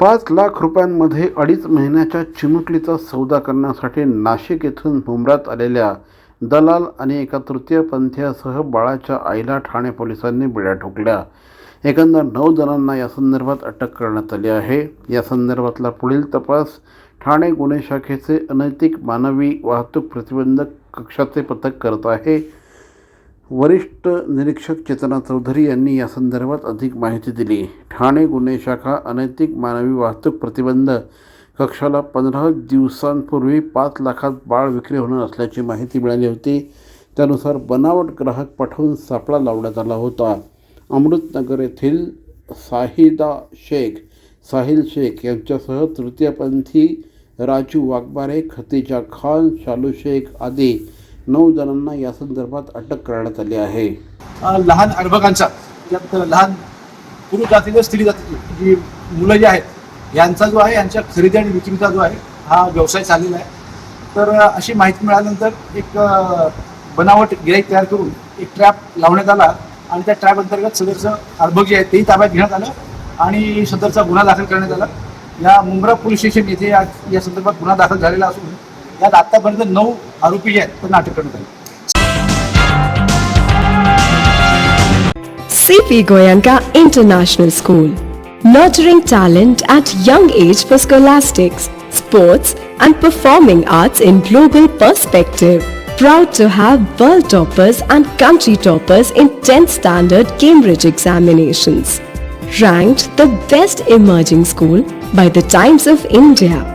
पाच लाख रुपयांमध्ये अडीच महिन्याच्या चिमुकलीचा सौदा करण्यासाठी नाशिक येथून मुंबरात आलेल्या दलाल आणि एका तृतीय पंथीयासह बाळाच्या आईला ठाणे पोलिसांनी बिड्या ठोकल्या. एकंदर नऊ जणांना या संदर्भात अटक करण्यात आली आहे. या संदर्भातला पुढील तपास ठाणे गुन्हे शाखेचे अनैतिक मानवी वाहतूक प्रतिबंधक कक्षाचे पथक करत आहे. वरिष्ठ निरीक्षक चेतना चौधरी यांनी या संदर्भात अधिक माहिती दिली. ठाणे गुन्हे शाखा अनैतिक मानवी वाहतूक प्रतिबंध कक्षाला पंधरा दिवसांपूर्वी पाच लाखात बाळ विक्री होणार असल्याची माहिती मिळाली होती. त्यानुसार बनावट ग्राहक पाठवून सापळा लावण्यात आला होता. अमृतनगर येथील साहिदा शेख साहिल शेख यांच्यासह तृतीयपंथी राजू वाघमारे खतीजा खान शालू शेख आदी नऊ जणांना या संदर्भात अटक करण्यात आली आहे. लहान अर्भकांचा यात लहान पुरुष जातीचे स्त्री जातीची जी मुलं जी आहेत यांचा जो आहे यांच्या खरेदी आणि विक्रीचा जो आहे हा व्यवसाय चाललेला आहे. तर अशी माहिती मिळाल्यानंतर एक बनावट गिराईक तयार करून एक ट्रॅप लावण्यात आला आणि त्या ट्रॅप अंतर्गत सदरचं अर्भक जे आहे तेही ताब्यात घेण्यात आलं आणि सदरचा गुन्हा दाखल करण्यात आला. या मुंब्रा पोलीस स्टेशन येथे या या संदर्भात गुन्हा दाखल झालेला असून यात आतापर्यंत नऊ आरोपी जे आहेत त्यांना अटक करण्यात आली CP Goyanka International School. Nurturing talent at young age for scholastics, sports, and performing arts in global perspective. Proud to have world toppers and country toppers in 10th standard Cambridge examinations. Ranked the best emerging school by the Times of India